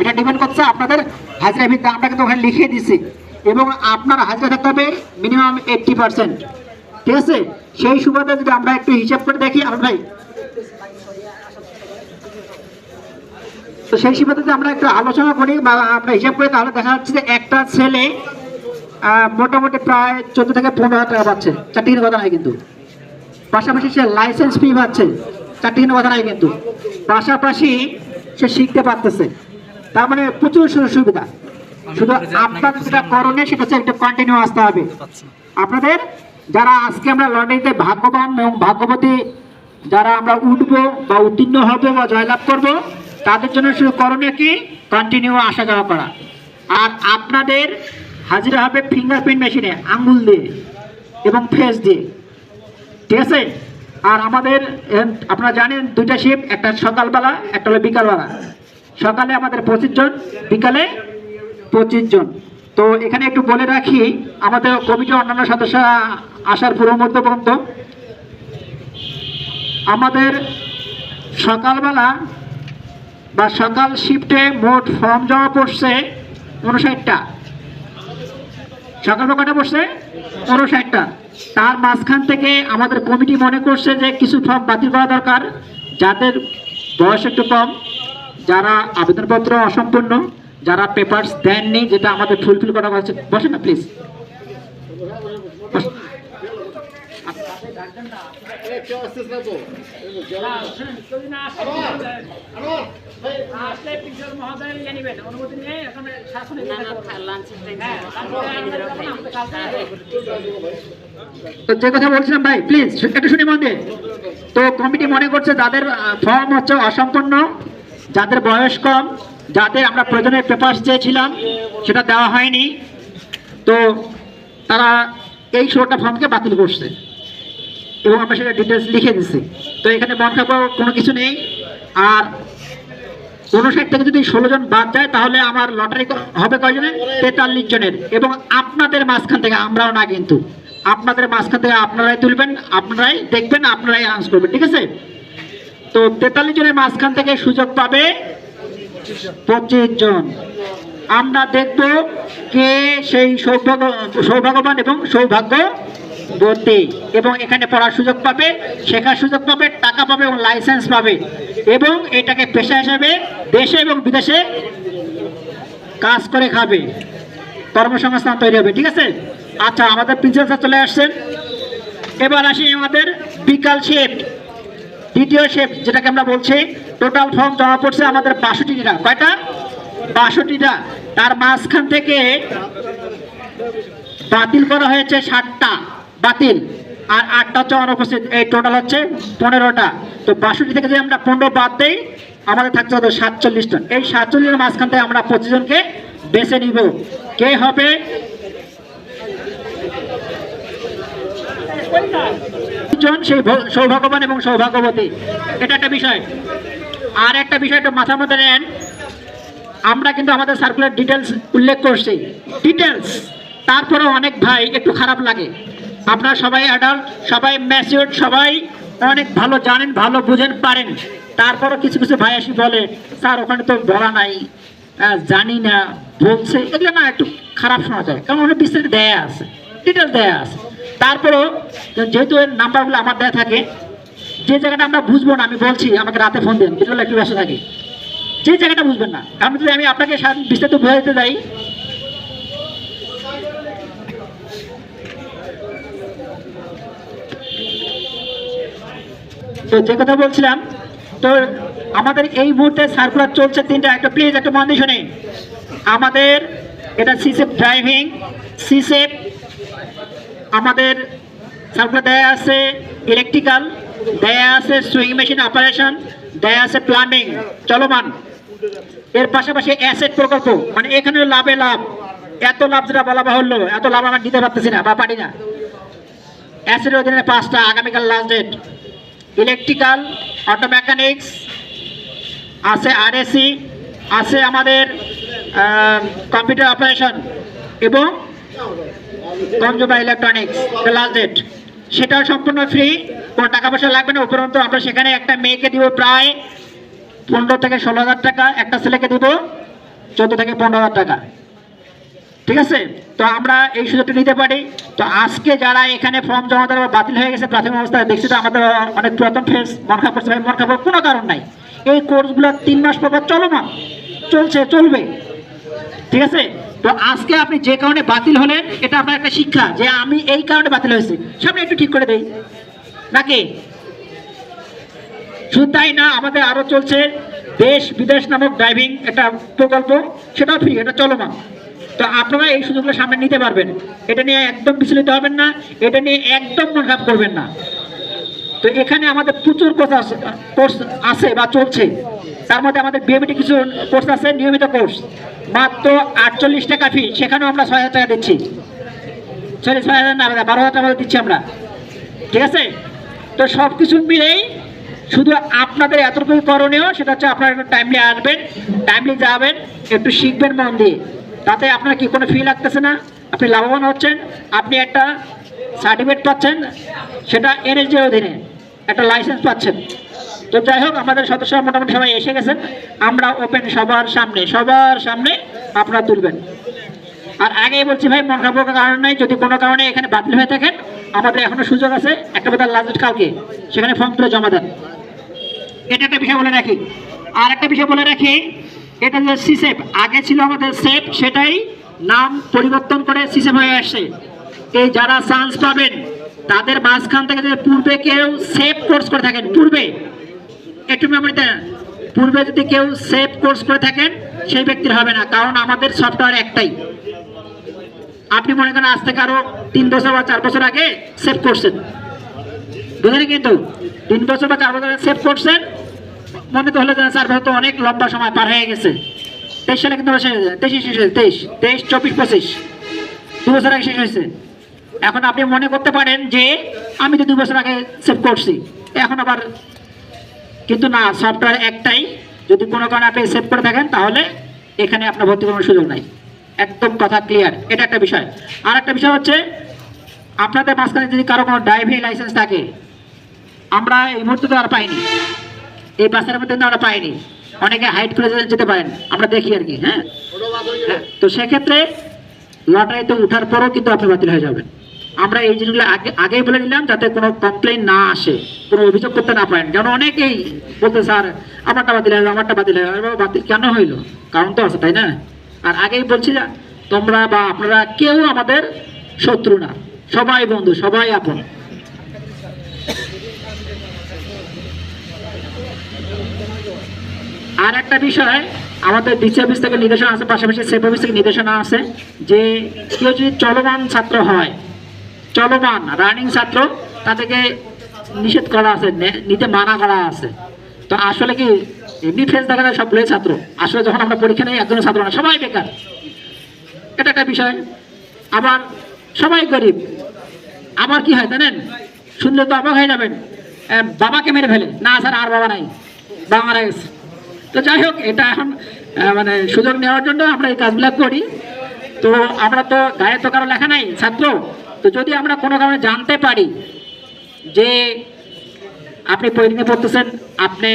এটা ডিপেন্ড করছে আপনাদের হাজিরা ভিত্তি আমরা কিন্তু ওখানে লিখে দিছি। এবং আপনার হাজিরা থাকতে হবে মিনিমাম এইটটি পার্সেন্ট ঠিক আছে? সেই সুবাদে যদি আমরা একটু হিসাব করে দেখি আমার ভাই। তো সেই সুবাদে যদি আমরা একটু আলোচনা করি বা আমরা হিসাব করি, তাহলে দেখা যাচ্ছে যে একটা ছেলে মোটামুটি প্রায় চোদ্দ থেকে পনেরো হাজার টাকা পাচ্ছে। চারটি কথা নাই কিন্তু। পাশাপাশি সে লাইসেন্স ফি পাচ্ছে। চারটি কথা নাই কিন্তু। পাশাপাশি সে শিখতে পারতেছে। তার মানে প্রচুর সুযোগ সুবিধা। শুধু আপনার যেটা করণীয় সেটা হচ্ছে একটা কন্টিনিউ আসতে হবে। আপনাদের যারা আজকে আমরা লন্ডনীতে ভাগ্যবান এবং ভাগ্যবতী যারা আমরা উঠবো বা উত্তীর্ণ হব বা জয়লাভ করব তাদের জন্য শুধু করণীয় কি? কন্টিনিউ আসা যাওয়া করা। আর আপনাদের হাজিরা হবে ফিঙ্গারপ্রিন্ট মেশিনে আঙ্গুল দিয়ে এবং ফেস দিয়ে। ঠিক আছে? আর আমাদের আপনারা জানেন দুইটা শিফট একটা সকালবেলা একটা হলো বিকালবেলা। সকালে আমাদের পঁচিশ জন, বিকালে পঁচিশ জন। তো এখানে একটু বলে রাখি, আমাদের কমিটির অন্যান্য সদস্যরা আসার পূর্ব মুহূর্ত পর্যন্ত আমাদের সকালবেলা বা সকাল শিফটে মোট ফর্ম জমা পড়ছে উনষাটটা সকালবেলা কটা পড়ছে? উনষাটটা তার মাঝখান থেকে আমাদের কমিটি মনে করছে যে কিছু ফর্ম বাতিল করা দরকার, যাদের বয়স একটু কম। যারা আবেদনপত্র অসম্পূর্ণ, যারা পেপারস দেননি, যেটা আমাদের ফুলফিল করা হয়েছে, বসেন না প্লিজ তো যে কথা বলছিলাম ভাই প্লিজ একটু শুনি মন তো কমিটি মনে করছে যাদের ফর্ম হচ্ছে অসম্পূর্ণ। যাদের বয়স কম, যাদের আমরা প্রয়োজনের পেপার চেয়েছিলাম, সেটা দেওয়া হয়নি। তো তারা এই ষোলোটা ফর্মকে বাতিল করছে এবং আমরা সেটা ডিটেলস লিখে দিচ্ছি তো এখানে মন খাবার কোনো কিছু নেই। আর উনষাট থেকে যদি ষোলো জন বাদ যায়, তাহলে আমার লটারি হবে কয়জনের তেতাল্লিশ জনের। এবং আপনাদের মাঝখান থেকে আমরাও না কিন্তু। আপনাদের মাঝখান থেকে আপনারাই তুলবেন, আপনারাই দেখবেন, আপনারাই অ্যানাউন্স করবেন, ঠিক আছে? তো তেতাল্লিশ জনের মাঝখান থেকে সুযোগ পাবে পঁচিশ জন। আমরা দেখব কে সেই সৌভাগ্য, সৌভাগ্যবান এবং সৌভাগ্য সৌভাগ্যবতী। এবং এখানে পড়ার সুযোগ পাবে, শেখার সুযোগ পাবে, টাকা পাবে এবং লাইসেন্স পাবে। এবং এটাকে পেশা হিসাবে দেশে এবং বিদেশে কাজ করে খাবে। কর্মসংস্থান তৈরি হবে, ঠিক আছে? আচ্ছা আমাদের প্রিন্সিপাল চলে আসছেন। এবার আসি আমাদের বিকাল শিফট দ্বিতীয় শেপ যেটাকে আমরা বলছি টোটাল ফর্ম জমা পড়ছে আমাদের বাষট্টিটা। কয়টা? বাষট্টিটা। তার মাঝখান থেকে বাতিল করা হয়েছে ষাটটা। বাতিল। আর আটটা হচ্ছে অনুপস্থিত এই টোটাল হচ্ছে পনেরোটা। তো বাষট্টি থেকে যদি আমরা পনেরো বাদ দেই, আমাদের থাকতে হবে সাতচল্লিশটা। এই সাতচল্লিশের মাঝখান থেকে আমরা পঁচিশ জনকে বেছে নিব। কে হবে? জন সেই সৌভাগ্যবান এবং সৌভাগ্যবতী। এটা একটা বিষয়। আর একটা বিষয় একটু মাথার মধ্যে নেন। আমরা কিন্তু আমাদের সার্কুলার ডিটেলস উল্লেখ করছি। ডিটেলস তারপরেও অনেক ভাই একটু খারাপ লাগে। আপনারা সবাই অ্যাডাল্ট সবাই ম্যাচিওর সবাই অনেক ভালো জানেন, ভালো বুঝেন, পারেন। তারপরও কিছু কিছু ভাই এসে বলে, স্যার, ওখানে তো বলা নাই। জানি না, বলছে। এগুলো না একটু খারাপ শোনা যায়। কারণ ওখানে বিস্তারিত দেয়া আছে। ডিটেলস দেয়া আছে। তারপরেও যেহেতু এর নাম্বারগুলো আমার দেয়া থাকে, যে জায়গাটা আমরা বুঝব না, আমি বলছি, আমাকে রাতে ফোন দেন বিকেলে একটু ব্যস্ত থাকি। যে জায়গাটা বুঝবেন না আমি যদি আমি আপনাকে বিস্তারিত বোঝা দিতে যাই, তো যে কথা বলছিলাম, তো আমাদের এই মুহূর্তে সার্কুলার চলছে তিনটা, একটা প্লিজ একটা মন দিয়ে শুনে আমাদের এটা সিসেপ ড্রাইভিং সিসেপ আমাদের সার্কুলার দেয়া আছে ইলেকট্রিক্যাল দেয়া আছে সুইং মেশিন অপারেশন দেয়া আছে প্লাম্বিং চলমান। এর পাশাপাশি অ্যাসেট প্রকল্প মানে এখানে লাভে লাভ। এত লাভ যেটা বলা বাহুল্য, এত লাভ আমরা দিতে পারতেছি না বা পারি না। অ্যাসেটের অধীনে পাঁচটা, আগামীকাল last date electrical auto mechanics আছে আরএসি আছে আমাদের কম্পিউটার অপারেশন এবং কনজুমার ইলেকট্রনিক্স লাস্ট ডেট সেটাও সম্পূর্ণ ফ্রি কোনো টাকা পয়সা লাগবে না, উপরন্তু আমরা সেখানে একটা মেয়েকে দিব প্রায় পনেরো থেকে ষোলো হাজার টাকা, একটা ছেলেকে দিব চোদ্দ থেকে পনেরো হাজার টাকা। ঠিক আছে? তো আমরা এই সুযোগটা নিতে পারি। তো আজকে যারা এখানে ফর্ম জমা দেওয়া বাতিল হয়ে গেছে, প্রাথমিক অবস্থায় দেখছি তো আমাদের অনেক পুরাতন ফেস মন করছে ভাই, মন করার কোনো কারণ নাই। এই কোর্সগুলো তিন মাস পর পর চলমান, চলছে, চলবে। ঠিক আছে? তো আজকে আপনি যে কারণে বাতিল হলেন, এটা আপনার একটা শিক্ষা যে আমি এই কারণে বাতিল হয়েছি। সামনে একটু ঠিক করে দেই। নাকি? শুধু তাই না, আমাদের আরও চলছে দেশ বিদেশ নামক ড্রাইভিং একটা প্রকল্প। সেটাও ফ্রি এটা চলমান। তো আপনারা এই সুযোগগুলো সামনে নিতে পারবেন। এটা নিয়ে একদম বিচলিত হবেন না, এটা নিয়ে একদম মন খারাপ করবেন না। তো এখানে আমাদের প্রচুর কোর্স আছে বা চলছে। তার মধ্যে আমাদের বিএমটি কিছু কোর্স আছে, নিয়মিত কোর্স মাত্র আটচল্লিশ টাকা ফি সেখানেও আমরা ছয় হাজার টাকা দিচ্ছি। সরি ছয় হাজার না বারো হাজার টাকা দিচ্ছি আমরা। ঠিক আছে? তো সব কিছু মিলেই শুধু আপনাদের এতটুকু করণীয়, সেটা হচ্ছে আপনারা একটু টাইমলি আসবেন টাইমলি যাবেন, একটু শিখবেন মন দিয়ে। তাতে আপনার কি কোনো ফি লাগতেছে না? আপনি লাভবান হচ্ছেন, আপনি একটা সার্টিফিকেট পাচ্ছেন, সেটা এনএসডির অধীনে একটা লাইসেন্স পাচ্ছেন। তো যাই হোক, আমাদের সদস্যরা মোটামুটি সবাই এসে গেছেন আমরা ওপেন সবার সামনে সবার সামনে আপনারা তুলবেন। আর আগেই বলছি ভাই, মন খারাপ কারণ নাই। যদি কোনো কারণে এখানে বাতিল হয়ে থাকেন, আমাদের এখনও সুযোগ আছে। একটা বোধহয় লাস্ট কালকে, সেখানে ফর্ম তুলে জমা দেন। এটা একটা বিষয় বলে রাখি। আর একটা বিষয় বলে রাখি, এটা যে সিসেপ আগে ছিল আমাদের সেপ সেটাই নাম পরিবর্তন করে সিসেপ হয়ে আসছে। এই যারা চান্স পাবেন, তাদের মাঝখান থেকে যদি পূর্বে কেউ সেভ কোর্স করে থাকেন, পূর্বে পূর্বে যদি কেউ সেভ কোর্স করে থাকেন, সেই ব্যক্তির হবে না, কারণ আমাদের সফটওয়্যার একটাই। আপনি মনে করেন আজ থেকে আরও তিন বছর বা চার বছর আগে সেভ করছেন। বুঝলেন কিন্তু? তিন বছর বা চার বছর সেভ করছেন, মনে তো হলো যে চার বছর তো অনেক লম্বা সময় পার হয়ে গেছে। তেইশ সালে কিন্তু তেইশ শেষ হয়েছে, তেইশ তেইশ, চব্বিশ, পঁচিশ। দু বছর আগে শেষ হয়েছে। এখন আপনি মনে করতে পারেন যে, আমি তো দু বছর আগে সেভ করছি। এখন আবার কিন্তু না সফটওয়্যার একটাই। যদি কোনো কারণে আপনি সেভ করে থাকেন তাহলে এখানে আপনার ভর্তি করার সুযোগ নাই। একদম কথা ক্লিয়ার এটা একটা বিষয়। আর একটা বিষয় হচ্ছে আপনাদের মাঝখানে যদি কারও কোনো ড্রাইভিং লাইসেন্স থাকে আমরা এই মুহূর্তে তো আর পাইনি। এই বাসের মধ্যে আমরা পাইনি। অনেকে হাইট করে যেতে- যেতে পারেন। আমরা দেখি আর কি হ্যাঁ? হ্যাঁ, তো সেক্ষেত্রে লটারিতে উঠার পরও কিন্তু আপনি বাতিল হয়ে যাবেন। আমরা এই জিনিসগুলো আগে, আগেই বলে দিলাম যাতে কোনো কমপ্লেন না আসে, কোনো অভিযোগ করতে না পারেন। যেন অনেকেই বলতে, স্যার, আমারটা বাতিল হয়ে আমারটা বাতিল হয়ে। বাতিল কেন হইল? কারণ তো আছে, তাই না? আর আগেই বলছি তোমরা বা আপনারা কেউ আমাদের শত্রু না। সবাই বন্ধু, সবাই আপন। আর একটা বিষয়, আমাদের ডিসি অফিস থেকে নির্দেশনা আছে, পাশাপাশি সেফ অফিস থেকে নির্দেশনা আছে যে কেউ যদি চলমান ছাত্র হয় চলমান রানিং ছাত্র, তাদেরকে নিষেধ করা আছে নিতে মানা করা আছে। তো আসলে কি, এমনি ফেস দেখা যায় সবগুলোই ছাত্র। আসলে যখন আমরা পরীক্ষা নেই, একজন ছাত্র না, সবাই বেকার। এটা একটা বিষয়। আবার সবাই গরিব। আবার কি হয় জানেন? শুনলে তো অবাক হয়ে যাবেন। বাবাকে মেরে ফেলে। না স্যার, আর বাবা নাই। বাবা মারা গেছে। তো যাই হোক, এটা এখন মানে সুযোগ নেওয়ার জন্য আমরা এই কাজগুলো করি। তো আমরা তো গায়ে তো কারও লেখা নাই, ছাত্র। তো যদি আমরা কোনো কারণে জানতে পারি যে আপনি পরিণতি পড়তেছেন, আপনি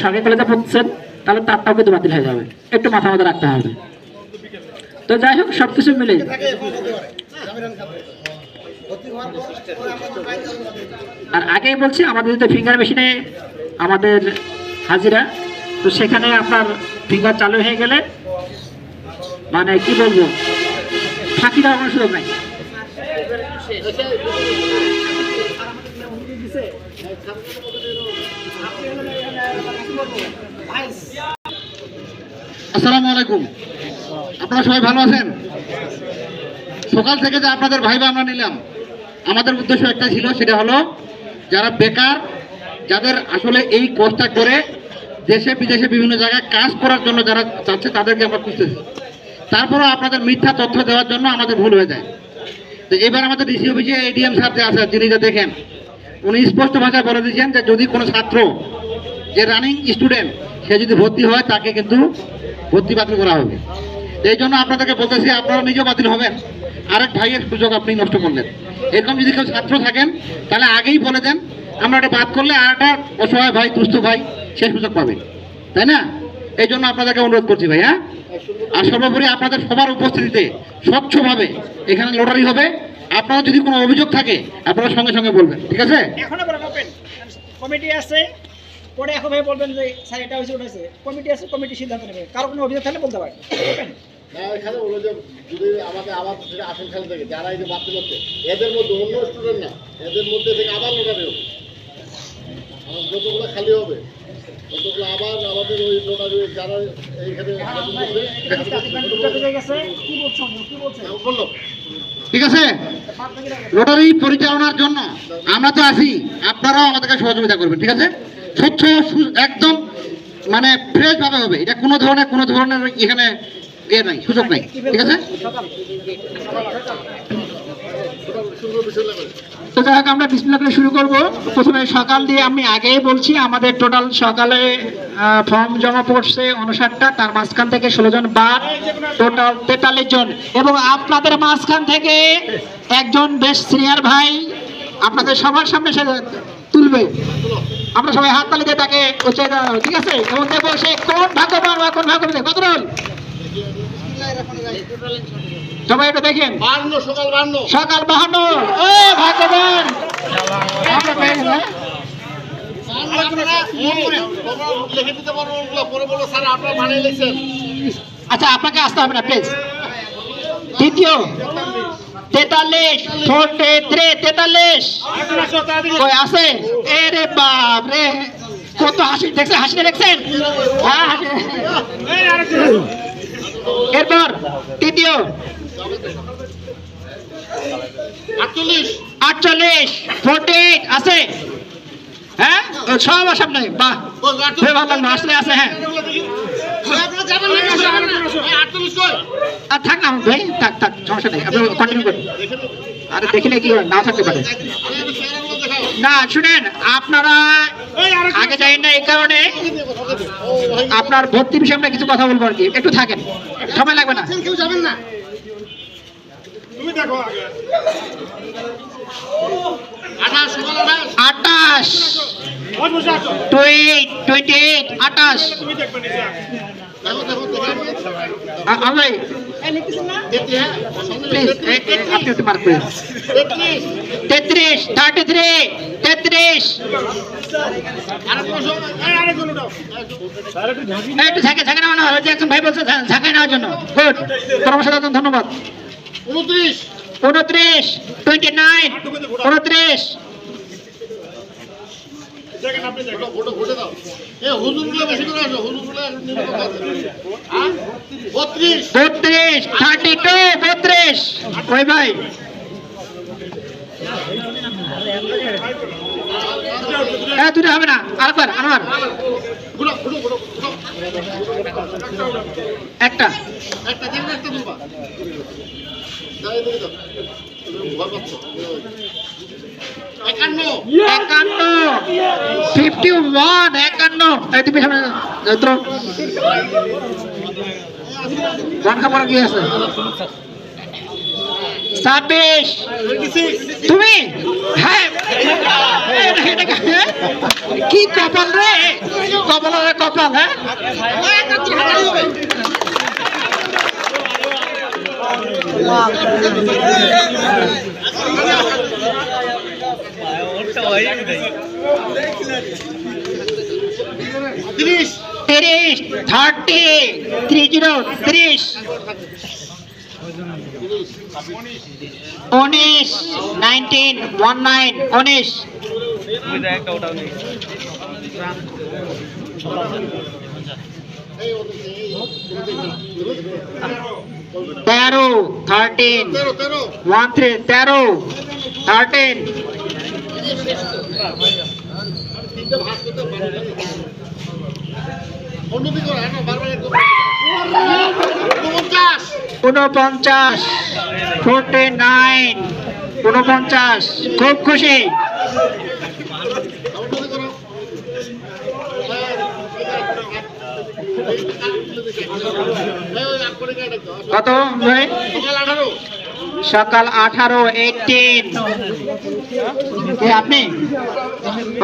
সরকারি কলেজে পড়তেছেন, তাহলে তারটাও কিন্তু বাতিল হয়ে যাবে। একটু মাথা মাথা রাখতে হবে। তো যাই হোক সব কিছু মিলে আর আগেই বলছি, আমাদের যদি ফিঙ্গার মেশিনে আমাদের হাজিরা, তো সেখানে আপনার ফিঙ্গার চালু হয়ে গেলে মানে কি বলব, ফাঁকি দেওয়ার কোনো সুযোগ নাই। আসসালামু আলাইকুম। আপনারা সবাই ভালো আছেন? সকাল থেকে যে আপনাদের ভাইবা আমরা নিলাম, আমাদের উদ্দেশ্য একটা ছিল, সেটা হলো যারা বেকার, যাদের আসলে এই কোর্সটা করে দেশে, বিদেশে বিভিন্ন জায়গায় কাজ করার জন্য যারা চাচ্ছে তাদেরকে আমরা খুঁজতেছি। তারপরেও আপনাদের মিথ্যা তথ্য দেওয়ার জন্য আমাদের ভুল হয়ে যায়। তো এবার আমাদের ডিসি অফিসে এডিএম স্যার যে আছে যিনি যা দেখেন, উনি স্পষ্ট ভাষায় বলে দিয়েছেন যে যদি কোনো ছাত্র, যে রানিং স্টুডেন্ট সে যদি ভর্তি হয়, তাকে কিন্তু ভর্তি বাতিল করা হবে। এই জন্য আপনাদেরকে বলতেছি আপনারা নিজেও বাতিল হবেন। আরেক ভাইয়ের সুযোগ আপনি নষ্ট করলেন। এরকম যদি কেউ ছাত্র থাকেন, তাহলে আগেই বলে দেন। আমরা এটা বাদ করলে আর একটা অসহায় ভাই, দুস্থ ভাই, সে সুযোগ পাবে। তাই না? এই জন্য আপনাদেরকে অনুরোধ করছি ভাই হ্যাঁ আর সর্বোপরি আপনাদের সবার উপস্থিতিতে স্বচ্ছভাবে এখানে লটারি হবে। আপনারা যদি কোনো অভিযোগ থাকে আপনারা সঙ্গে সঙ্গে বলবেন ঠিক আছে? এখনও কমিটি আছে পরে এখন ভাই বলবেন যে স্যার এটা হয়েছে ওটা হয়েছে। কমিটি আছে কমিটি সিদ্ধান্ত নেবে। কারও কোনো অভিযোগ থাকলে বলতে পারেন। ওপেন। না এখানে হলো যে যদি আমাদের আবার আসল খেলা থেকে যারা এই যে বাতিল হচ্ছে এদের মধ্যে অন্য স্টুডেন্ট না এদের মধ্যে থেকে আবার লোটারি হবে। যতগুলো খালি হবে ততগুলো আবার আমাদের ওই লোটারি যারা এইখানে হয়ে গেছে। কি বলছো কি বলছে? বলল ঠিক আছে? লটারি পরিচালনার জন্য আমরা তো আছি। আপনারাও আমাদেরকে সহযোগিতা করবেন ঠিক আছে? স্বচ্ছ একদম মানে ফ্রেশ ভাবে হবে। এটা কোনো ধরনের কোনো ধরনের এখানে ইয়ে নাই সুযোগ নাই ঠিক আছে? তো যাই হোক, আমরা বিসমিল্লাহ করে শুরু করব। প্রথমে সকাল দিয়ে আমি আগেই বলছি, আমাদের টোটাল সকালে ফর্ম জমা পড়ছে উনষাটটা, তার মাঝখান থেকে ষোলো জন বাদ টোটাল তেতাল্লিশ জন। এবং আপনাদের মাঝখান থেকে একজন বেশ সিনিয়র ভাই আপনাদের সবার সামনে সে তুলবে। আমরা সবাই হাত তালি দিয়ে তাকে উচ্চাই দেওয়া ঠিক আছে? এবং দেখব সে কোন ভাগ্যবান বা কোন ভাগ্যবান কত সবাই এটা দেখেন। বান্ন সকাল বান্ন। সকাল বাহান্ন। ও আমরা পেয়ে গেলাম, লিখছেন আচ্ছা আপনাকে আসতে হবে না প্লিজ। দ্বিতীয় তেতাল্লিশ ফোর্টি থ্রি তেতাল্লিশ। কই আছে? এ রে বাপ রে। কত হাসি দেখছেন হাসি দেখছেন? হ্যাঁ হাসি। এরপর তৃতীয় আটচল্লিশ আছে? হ্যাঁ? হ্যাঁ। না কি হয় না থাকতে না, শুনেন, আপনারা আগে না এই কারণে আপনার ভর্তি বিষয়ে আমরা কিছু কথা বলব আর কি। একটু থাকেন। সময় লাগবে না। আঠাশ সকাল আঠাশ। আটাশ টোয়েন্টি এইট আটাশ দেখো দেখো দেখো। আমি তেত্রিশ থার্টি থ্রি তেত্রিশ। একটু ঝাঁকে ঝাঁকে নেওয়া হয় একজন ভাই বলছে ঝা- ঝাঁকায় নেওয়ার জন্য। গুড পরামর্শ দেওয়ার ধন্যবাদ। উনত্রিশ উনত্রিশ টোয়েন্টি নাইন উনত্রিশ বত্রিশ। থার্টি টু বত্রিশ। ওই ভাই। হ্যাঁ দুটো হবে না। আরেকবার আনোয়ার ফুটো একটা। একটা একান্ন। ফিফটি ওয়ান একান্ন। তুমি সামনে খাবার কি আছে? ছাব্বিশ। তুমি? হ্যাঁ। হ্যাঁ? কি কপাল রে? কপাল রে কপাল হ্যাঁ? তিরিশ তিরিশ থার্টি থ্রি জিরো তিরিশ। উনিশ নাইনটিন ওয়ান নাইন উনিশ। তেরো থার্টিন ওয়ান থ্রি তেরো থার্টিন উনপঞ্চাশ। ফোরটি নাইন উনপঞ্চাশ। খুব খুশি অন্যদিকে করো। হ্যাঁ, এই, ওই আগ করে গায়ে রাখো। কত সকাল আঠারো আপনি?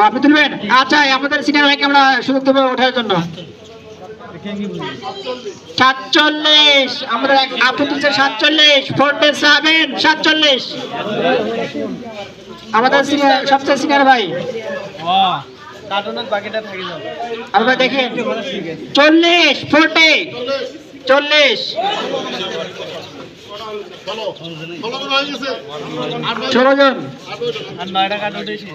আপনি তুলবেন? আচ্ছা আমাদের সিনিয়র ভাইকে আমরা সুযোগ দেবো ওঠার জন্য। সাতচল্লিশ, আমাদের এক আপু তুলছে সাতচল্লিশ ফোর্টে সেভেন সাতচল্লিশ। আমাদের সবচেয়ে সিনিয়র ভাই। আমরা দেখেন চল্লিশ ফোর্টে চল্লিশ। চলো ষোলো জন। আর নয়টা কাট উঠেছি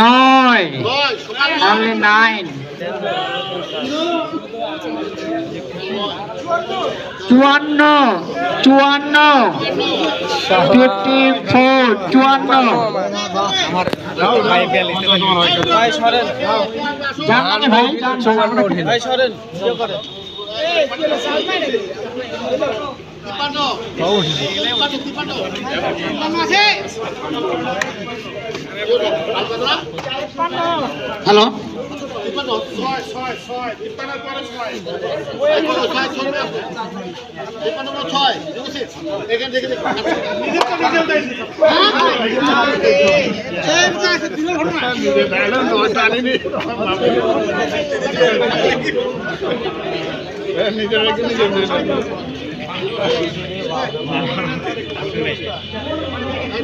নয়। অনলি নাইন চুয়ান্ন চুয়ান্ন ফিফটি ফোর চুয়ান্ন। যান মানে তিপ্পান্ন হ্যালো। তিপ্পান্ন ছয়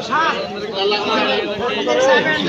ছয় তিপ্পান্ন পরে ছয়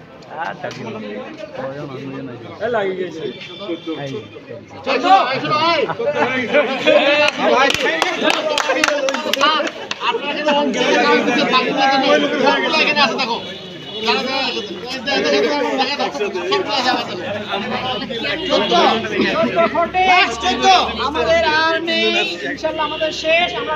আমাদের আর নেই ইনশাল্লাহ আমাদের শেষ আমরা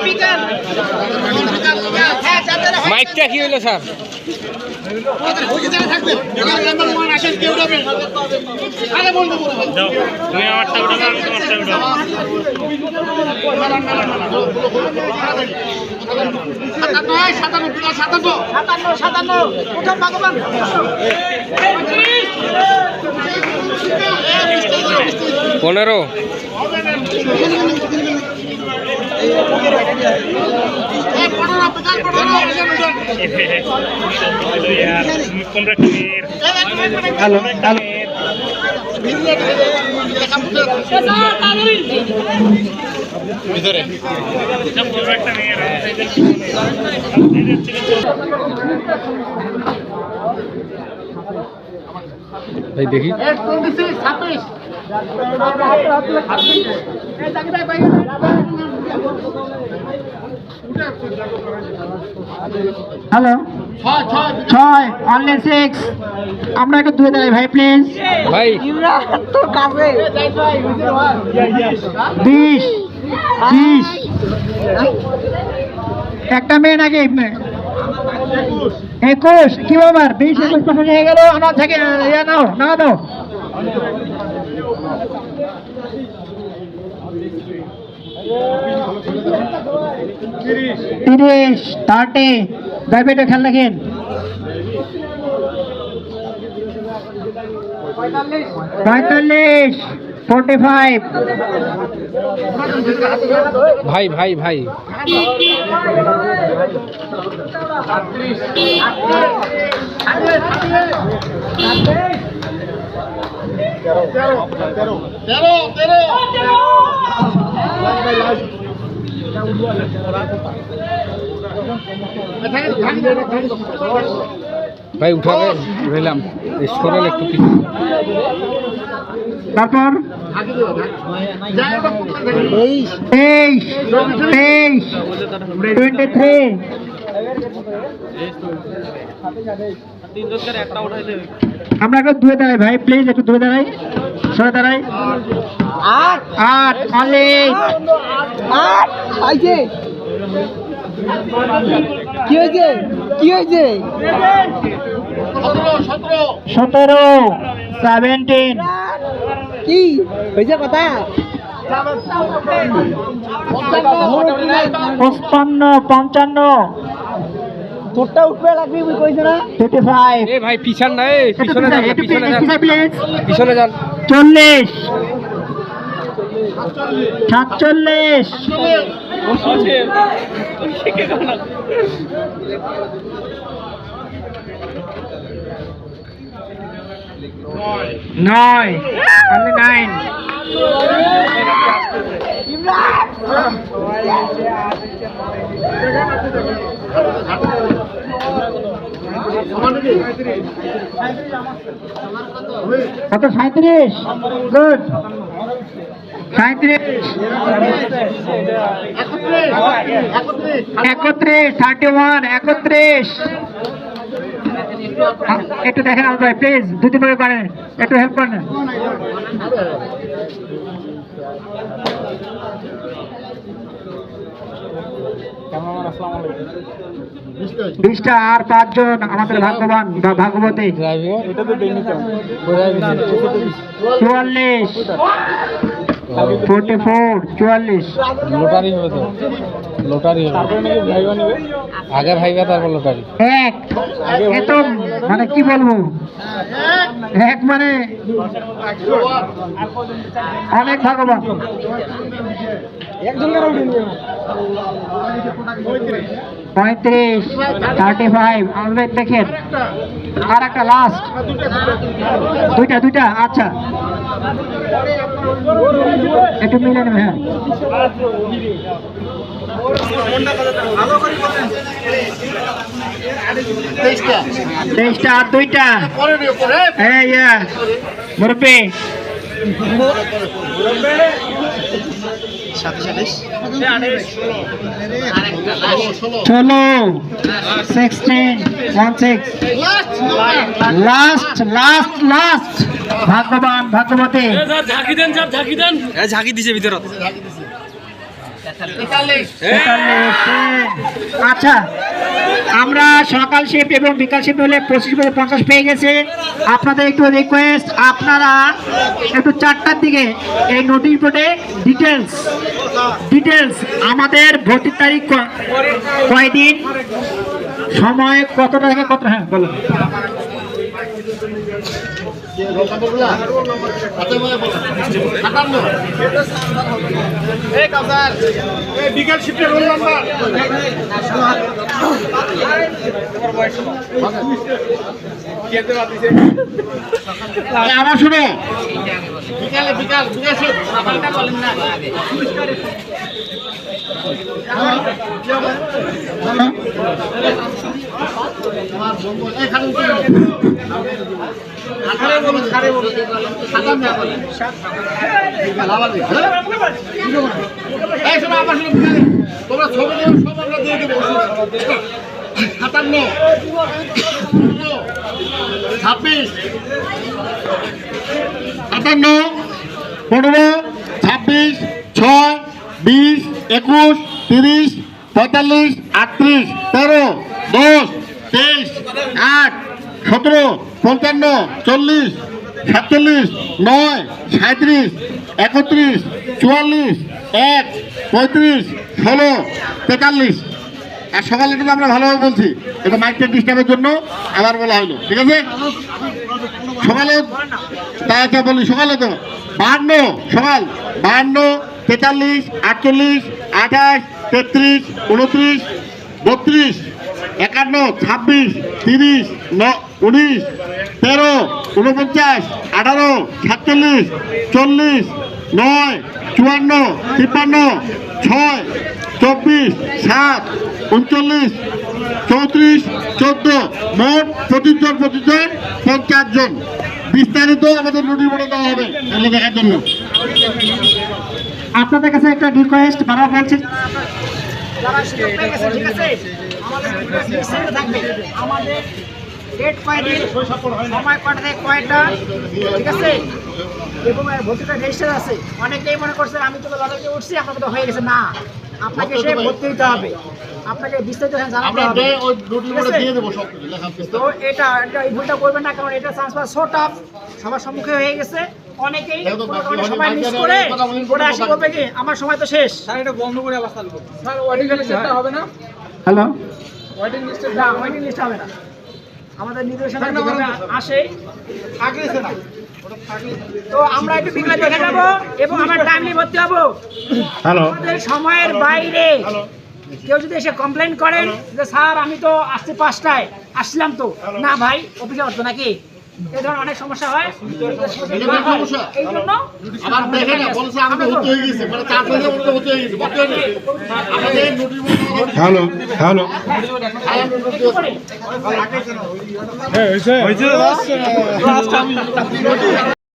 সেকেন্ড শেষ মাইকটা কি হইল স্যার? তুমি আমারটা উঠাবে আমি তোমারটা উঠাবো পনেরো। পনেরো মিনিট হ্যালো হ্যালো পনেরো একটা মেয়ের ভাই দেখি ছাব্বিশ। হ্যালো ছয় অনলি সিক্স আমরা একটু ধুয়ে দাঁড়াই ভাই প্লিজ ভাই। বিশ। বিশ। একটা মেয়ে নাকি একুশ। কি ব্যাপার? বিশ একুশ হয়ে গেল। আমার থেকে ইয়ে নাও না দাও তিরিশ থার্টি ডায়াবেটিস খেয়াল রাখেন। পঁয়তাল্লিশ ফোর্টি ফাইভ ভাই ভাই। ভাই তেরো তেরো। ভাই উঠাবে রইলাম সরেল একটু কিছু তারপর? তেইশ। তেইশ টোয়েন্টি থ্রি আমরা একটু দূরে দাঁড়াই ভাই প্লিজ একটু দূরে দাঁড়াই। সরে দাঁড়াই। আট। আট অনলি কি হয়েছে? কি হয়েছে? সতেরো সেভেন্টিন কি? হয়েছে কথা? পঁচপান্ন পঞ্চান্ন। তোরটা উঠবে লাগবে কইছে না? ফিফটি ফাইভ এ ভাই পিছন না এ পিছনে যান পিছনে যান। পিছনে যান। চল্লিশ। সাতচল্লিশ। নয়। অনলি নাইন কত সাঁত্রিশ গুড একত্রিশ থার্টি ওয়ান একত্রিশ একটু দেখেন ভাই প্লিজ করে করেন একটু হেল্প করেন বিশটা আর পাঁচজন আমাদের ভাগ্যবান বা ভাগ্যবতী। চুয়াল্লিশ। ফোর্টি ফোর চুয়াল্লিশ। লোটারি হবে তো। লোটারি হবে। আগে ভাইবা তারপর লোটারি। এক। এ মানে কি বলব? এক মানে অনেক ভাগ্যবান। পঁয়ত্রিশ থার্টি ফাইভ আমাদের দেখেন আর একটা লাস্ট দুইটা দুইটা আচ্ছা একটু মিলে নেবে হ্যাঁ তেইশটা তেইশটা আর দুইটা পরে নিও পরে হ্যাঁ ইয়া মুরব্বী ষোলো sixteen one six last last last ভাগ্যবান ভাগ্যবতী। ঝাঁকি দিছে ভিতরত তেতাল্লিশ। আচ্ছা আমরা সকাল শিফট এবং বিকাল শিফট হলে পঁচিশ বছর পঞ্চাশ পেয়ে গেছে। আপনাদের একটু রিকোয়েস্ট আপনারা একটু চারটার দিকে এই নোটিশ বোর্ডে ডিটেলস ডিটেলস আমাদের ভর্তির তারিখ কয়দিন? সময় কতটা থেকে কত হ্যাঁ বলুন। বিকাল শিফটে রোল আমার শুনে। বিকালে বিকাল বিকাল তোমরা ছবি সব আমরা দিয়ে দেবো সাতান্ন ছাব্বিশ সাতান্ন পনেরো ছাব্বিশ ছয় বিশ, একুশ, তিরিশ, পঁয়তাল্লিশ, আটত্রিশ, তেরো, দশ, তেইশ, আট, সতেরো, পঞ্চান্ন, চল্লিশ, সাতচল্লিশ, নয় সাঁত্রিশ একত্রিশ, চুয়াল্লিশ, এক, পঁয়ত্রিশ, ষোলো, তেতাল্লিশ। আর সকালে কিন্তু আমরা ভালোভাবে বলছি, এটা মাইকটা ডিস্টার্বের জন্য আবার বলা হলো, ঠিক আছে? সকালে, তাই বলি সকালে তো, বাহান্ন, সকাল, বাহান্ন তেতাল্লিশ, আটচল্লিশ, আঠাশ, তেত্রিশ, উনত্রিশ, বত্রিশ, একান্ন, ছাব্বিশ, তিরিশ, ন, উনিশ, তেরো, উনপঞ্চাশ, আঠারো, সাতচল্লিশ, চল্লিশ, নয়, চুয়ান্ন, তিপ্পান্ন, ছয়, চব্বিশ, সাত, উনচল্লিশ, চৌত্রিশ, চোদ্দ, মোট পঁচিশ জন পঁচিশ জন পঞ্চাশ জন। বিস্তারিত আমাদের নোটিশ বোর্ডে দেওয়া হবে। এগুলো দেখার জন্য। আপনাদের কাছে একটা রিকোয়েস্ট বারবার বলছি। যারা সুযোগ পেয়ে ঠিক আছে? আমাদের ডেট সময় কয়টা থেকে কয়টা ঠিক আছে এবং এর ভর্তিটা রেজিস্টার আছে? অনেকেই মনে করছে আমি তো লড়াইতে উঠছি আপনাকে তো হয়ে গেছে না আপনাকে সে ভর্তি দিতে হবে আপনাকে বিস্তারিত জানাতে হবে তো এটা এটা এই ভুলটা করবেন না কারণ এটা ট্রান্সফার সবার সম্মুখে হয়ে গেছে। অনেকেই বাকি সময় করে আসি আমার সময় তো হ্যালো? ওয়েটিং লিস্টে না ওয়েটিং লিস্ট হবে না। আমাদের নির্দেশনা আসে। তো আমরা একটু বিকেলে দেখে যাব এবং আমরা টাইমলি ভর্তি হব। হ্যালো? আমাদের সময়ের বাইরে। কেউ যদি এসে কমপ্লেন করেন যে স্যার আমি তো আসছি পাঁচটায় আসলাম তো। না ভাই অফিসে আসতো নাকি? এই ধরনের অনেক সমস্যা হয়। এই জন্য আবার দেখে না বলছে আমি হতে হয়ে গেছে। মানে চার হতে হয়ে গেছে হয়ে হ্যালো হ্যালো। হয়েছে।